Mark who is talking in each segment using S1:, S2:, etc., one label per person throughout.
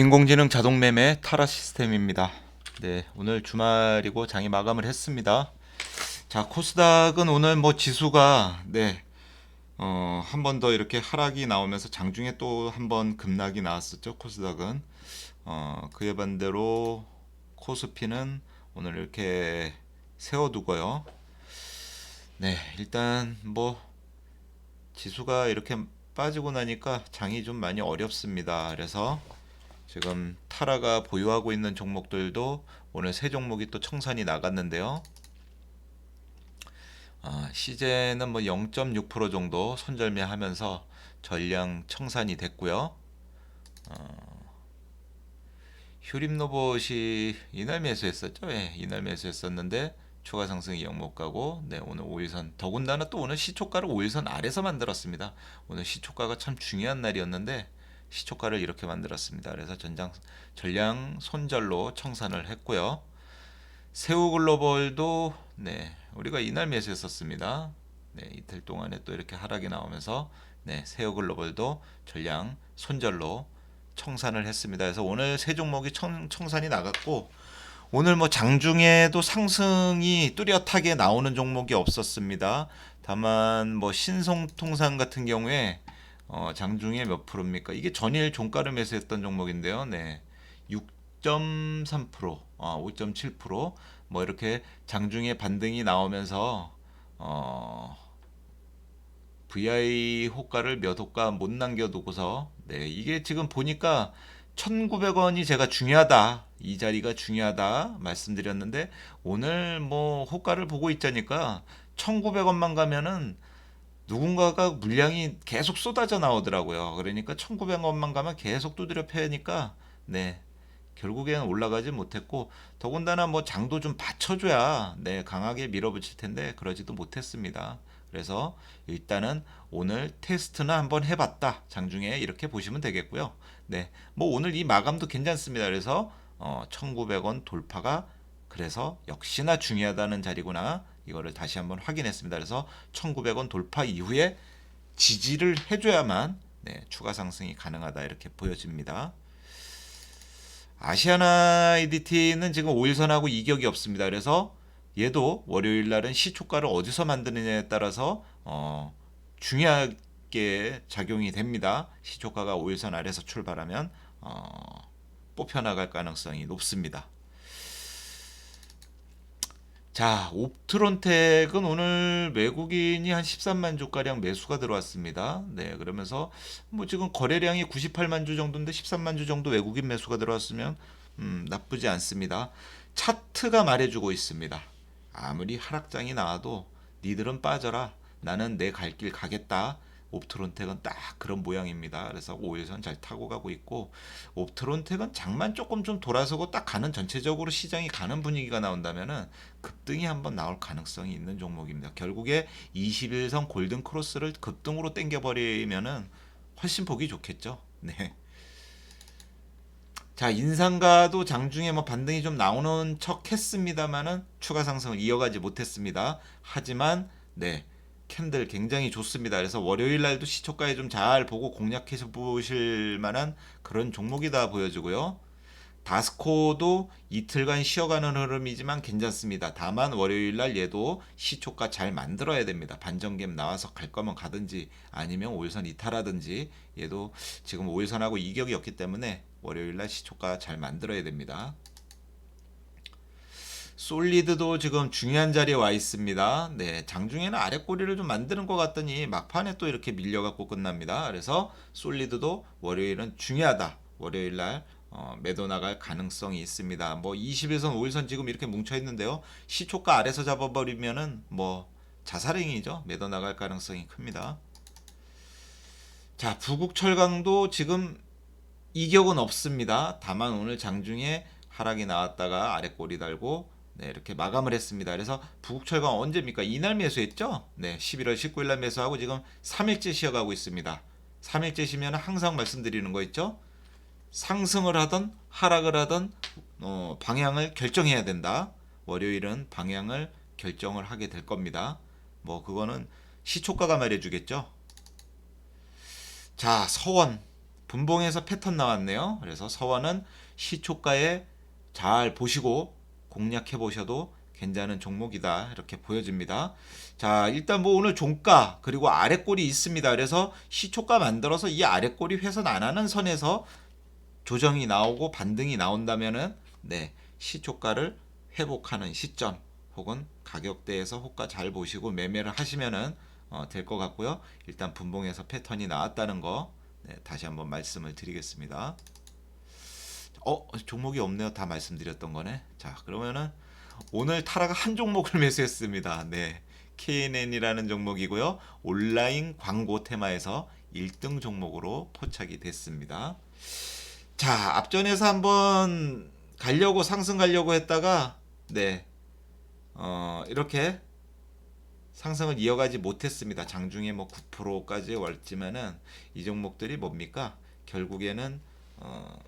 S1: 인공지능 자동 매매 타라 시스템입니다. 네, 오늘 주말이고 장이 마감을 했습니다. 자, 코스닥은 오늘 뭐 지수가 네, 어, 한 번 더 이렇게 하락이 나오면서 장중에 또 한 번 급락이 나왔었죠. 코스닥은 어, 그에 반대로 코스피는 오늘 이렇게 세워두고요. 네, 일단 뭐 지수가 이렇게 빠지고 나니까 장이 좀 많이 어렵습니다. 그래서 지금 타라가 보유하고 있는 종목들도 오늘 세 종목이 또 청산이 나갔는데요. 아, 시제는 뭐 0.6% 정도 손절매하면서 전량 청산이 됐고요. 어, 휴림 로봇이 이날 매수했었죠. 예, 이날 매수했었는데 추가 상승이 영목 가고 네, 오늘 5일선 더군다나 또 오늘 시초가를 5일선 아래서 만들었습니다. 오늘 시초가가 참 중요한 날이었는데 시초가를 이렇게 만들었습니다. 그래서 전장 전량 손절로 청산을 했고요. 새우글로벌도 네, 우리가 이날 매수했었습니다. 네, 이틀 동안에 또 이렇게 하락이 나오면서 네, 새우글로벌도 전량 손절로 청산을 했습니다. 그래서 오늘 세 종목이 청, 청산이 나갔고 오늘 뭐 장중에도 상승이 뚜렷하게 나오는 종목이 없었습니다. 다만 뭐 신성통상 같은 경우에 어, 장중에 몇 프로입니까? 이게 전일 종가를 매수했던 종목인데요. 네. 6.3%, 어, 5.7%뭐 이렇게 장중에 반등이 나오면서 어, VI 호가를 몇 호가 못 남겨두고서 네, 이게 지금 보니까 1,900원이 제가 중요하다. 이 자리가 중요하다 말씀드렸는데 오늘 뭐 호가를 보고 있자니까 1,900원만 가면은 누군가가 물량이 계속 쏟아져 나오더라고요. 그러니까 1,900원만 가면 계속 두드려 패니까 네. 결국에는 올라가지 못했고 더군다나 뭐 장도 좀 받쳐줘야 네 강하게 밀어붙일 텐데 그러지도 못했습니다. 그래서 일단은 오늘 테스트는 한번 해봤다 장중에 이렇게 보시면 되겠고요. 네, 뭐 오늘 이 마감도 괜찮습니다. 그래서 어, 1,900원 돌파가 그래서 역시나 중요하다는 자리구나 이거를 다시 한번 확인했습니다. 그래서 1,900원 돌파 이후에 지지를 해줘야만 네, 추가 상승이 가능하다 이렇게 보여집니다. 아시아나 이디티는 지금 5일선하고 이격이 없습니다. 그래서 얘도 월요일 날은 시초가를 어디서 만드느냐에 따라서 어, 중요하게 작용이 됩니다. 시초가가 5일선 아래서 출발하면 어, 뽑혀 나갈 가능성이 높습니다. 자, 옵트론텍은 오늘 외국인이 한 13만 주가량 매수가 들어왔습니다. 네, 그러면서 뭐 지금 거래량이 98만 주 정도인데 13만 주 정도 외국인 매수가 들어왔으면 음, 나쁘지 않습니다. 차트가 말해주고 있습니다. 아무리 하락장이 나와도 니들은 빠져라. 나는 내 갈 길 가겠다. 옵트론텍은 딱 그런 모양입니다. 그래서 5일선 잘 타고 가고 있고 옵트론텍은 장만 조금 좀 돌아서고 딱 가는 전체적으로 시장이 가는 분위기가 나온다면은 급등이 한번 나올 가능성이 있는 종목입니다. 결국에 21선 골든 크로스를 급등으로 땡겨 버리면은 훨씬 보기 좋겠죠. 네. 자, 인상가도 장중에 뭐 반등이 좀 나오는 척 했습니다만은 추가 상승을 이어가지 못했습니다. 하지만 네. 캔들 굉장히 좋습니다. 그래서 월요일 날도 시초가에 좀 잘 보고 공략해서 보실 만한 그런 종목이다 보여지고요. 다스코도 이틀간 쉬어가는 흐름이지만 괜찮습니다. 다만 월요일 날 얘도 시초가 잘 만들어야 됩니다. 반전갭 나와서 갈 거면 가든지 아니면 5일선 이탈하든지 얘도 지금 5일선하고 이격이 없기 때문에 월요일 날 시초가 잘 만들어야 됩니다. 솔리드도 지금 중요한 자리에 와 있습니다. 네, 장중에는 아래 꼬리를 좀 만드는 것 같더니 막판에 또 이렇게 밀려갖고 끝납니다. 그래서 솔리드도 월요일은 중요하다. 월요일 날 어, 매도 나갈 가능성이 있습니다. 뭐 21선, 5일선 지금 이렇게 뭉쳐 있는데요. 시초가 아래서 잡아버리면은 뭐 자살행위죠. 매도 나갈 가능성이 큽니다. 자, 부국철강도 지금 이격은 없습니다. 다만 오늘 장중에 하락이 나왔다가 아래 꼬리 달고 네, 이렇게 마감을 했습니다. 그래서 부국철강 언제입니까? 이날 매수했죠? 네, 11월 19일 날 매수하고 지금 3일째 쉬어가고 있습니다. 3일째 쉬면 항상 말씀드리는 거 있죠? 상승을 하던 하락을 하던 어, 방향을 결정해야 된다. 월요일은 방향을 결정을 하게 될 겁니다. 뭐 그거는 시초가가 말해 주겠죠. 자 서원 분봉에서 패턴 나왔네요. 그래서 서원은 시초가에 잘 보시고 공략해 보셔도 괜찮은 종목이다. 이렇게 보여집니다. 자, 일단 뭐 오늘 종가 그리고 아래꼴이 있습니다. 그래서 시초가 만들어서 이 아래꼴이 훼손 안 하는 선에서 조정이 나오고 반등이 나온다면은 네, 시초가를 회복하는 시점 혹은 가격대에서 호가 잘 보시고 매매를 하시면은 어, 될 것 같고요. 일단 분봉에서 패턴이 나왔다는 거 네, 다시 한번 말씀을 드리겠습니다. 어 종목이 없네요. 다 말씀드렸던 거네. 자 그러면은 오늘 타라가 한 종목을 매수했습니다. 네. KNN이라는 종목이고요. 온라인 광고 테마에서 1등 종목으로 포착이 됐습니다. 자, 앞전에서 한번 가려고 상승 가려고 했다가 네. 어, 이렇게 상승을 이어가지 못했습니다. 장중에 뭐 9%까지 왔지만은 이 종목들이 뭡니까? 결국에는 어,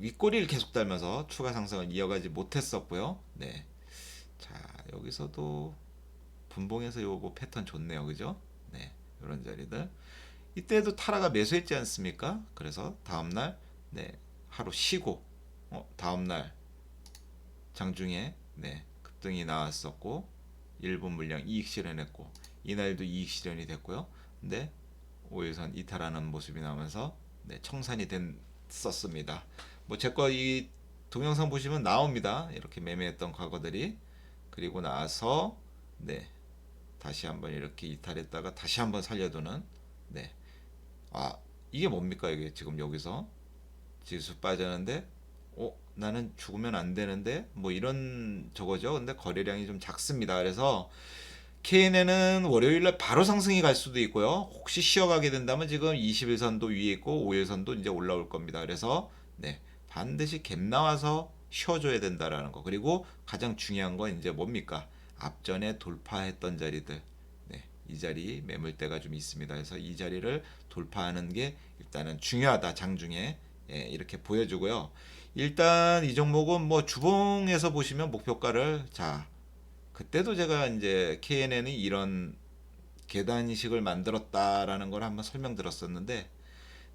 S1: 윗꼬리를 계속 달면서 추가 상승을 이어가지 못했었고요. 네. 자, 여기서도 분봉에서 요거 패턴 좋네요. 그죠? 네. 이런 자리들. 이때도 타라가 매수했지 않습니까? 그래서 다음날 네. 하루 쉬고 어, 다음날 장중에 네. 급등이 나왔었고 1분 물량 이익 실현했고 이날도 이익 실현이 됐고요. 근데 5일선 이탈하는 모습이 나오면서 네, 청산이 됐었습니다. 뭐 제 거 이 동영상 보시면 나옵니다. 이렇게 매매했던 과거들이 그리고 나서 네 다시 한번 이렇게 이탈했다가 다시 한번 살려두는 네 아 이게 뭡니까 이게 지금 여기서 지수 빠졌는데 어 나는 죽으면 안 되는데 뭐 이런 저거죠. 근데 거래량이 좀 작습니다. 그래서 KNN은 월요일날 바로 상승이 갈 수도 있고요. 혹시 쉬어가게 된다면 지금 21선도 위에 있고 5일선도 이제 올라올 겁니다. 그래서 네 반드시 갭 나와서 쉬어줘야 된다라는 거. 그리고 가장 중요한 건 이제 뭡니까? 앞전에 돌파했던 자리들. 네, 이 자리 매물대가 좀 있습니다. 그래서 이 자리를 돌파하는 게 일단은 중요하다. 장중에 예, 이렇게 보여주고요. 일단 이 종목은 뭐 주봉에서 보시면 목표가를 자 그때도 제가 이제 KNN이 이런 계단식을 만들었다라는 걸 한번 설명드렸었는데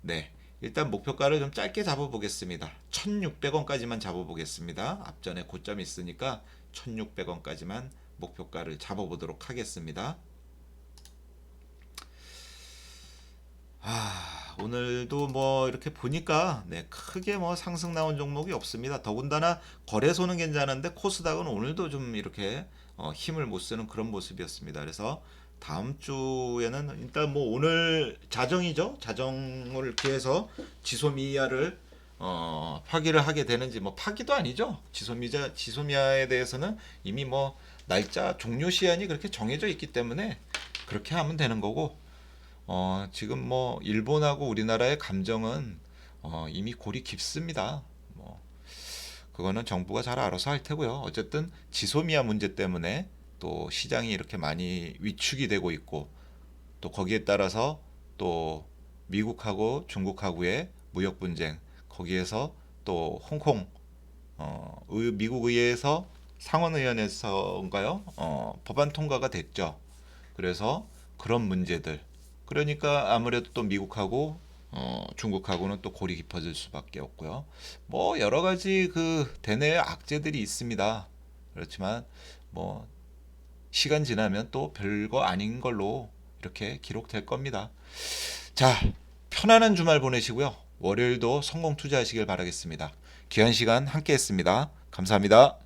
S1: 네 일단 목표가를 좀 짧게 잡아보겠습니다 1600원까지만 잡아보겠습니다 앞전에 고점이 있으니까 1600원까지만 목표가를 잡아보도록 하겠습니다 아, 오늘도 뭐 이렇게 보니까 네, 크게 뭐 상승 나온 종목이 없습니다. 더군다나 거래소는 괜찮은데 코스닥은 오늘도 좀 이렇게 어, 힘을 못 쓰는 그런 모습이었습니다. 그래서 다음 주에는 일단 뭐 오늘 자정이죠. 자정을 기해서 지소미아를 어, 파기를 하게 되는지 뭐 파기도 아니죠. 지소미자 지소미아에 대해서는 이미 뭐 날짜 종료 시한이 그렇게 정해져 있기 때문에 그렇게 하면 되는 거고 어, 지금 뭐 일본하고 우리나라의 감정은 어, 이미 골이 깊습니다. 뭐 그거는 정부가 잘 알아서 할 테고요. 어쨌든 지소미아 문제 때문에 또 시장이 이렇게 많이 위축이 되고 있고 또 거기에 따라서 또 미국하고 중국하고의 무역 분쟁 거기에서 또 홍콩 어, 의, 미국 의회에서 상원의원에서인가요? 어, 법안 통과가 됐죠. 그래서 그런 문제들 그러니까 아무래도 또 미국하고 어, 중국하고는 또 골이 깊어질 수밖에 없고요. 뭐 여러 가지 그 대내의 악재들이 있습니다. 그렇지만 뭐 시간 지나면 또 별거 아닌 걸로 이렇게 기록될 겁니다. 자, 편안한 주말 보내시고요. 월요일도 성공 투자하시길 바라겠습니다. 귀한 시간 함께 했습니다. 감사합니다.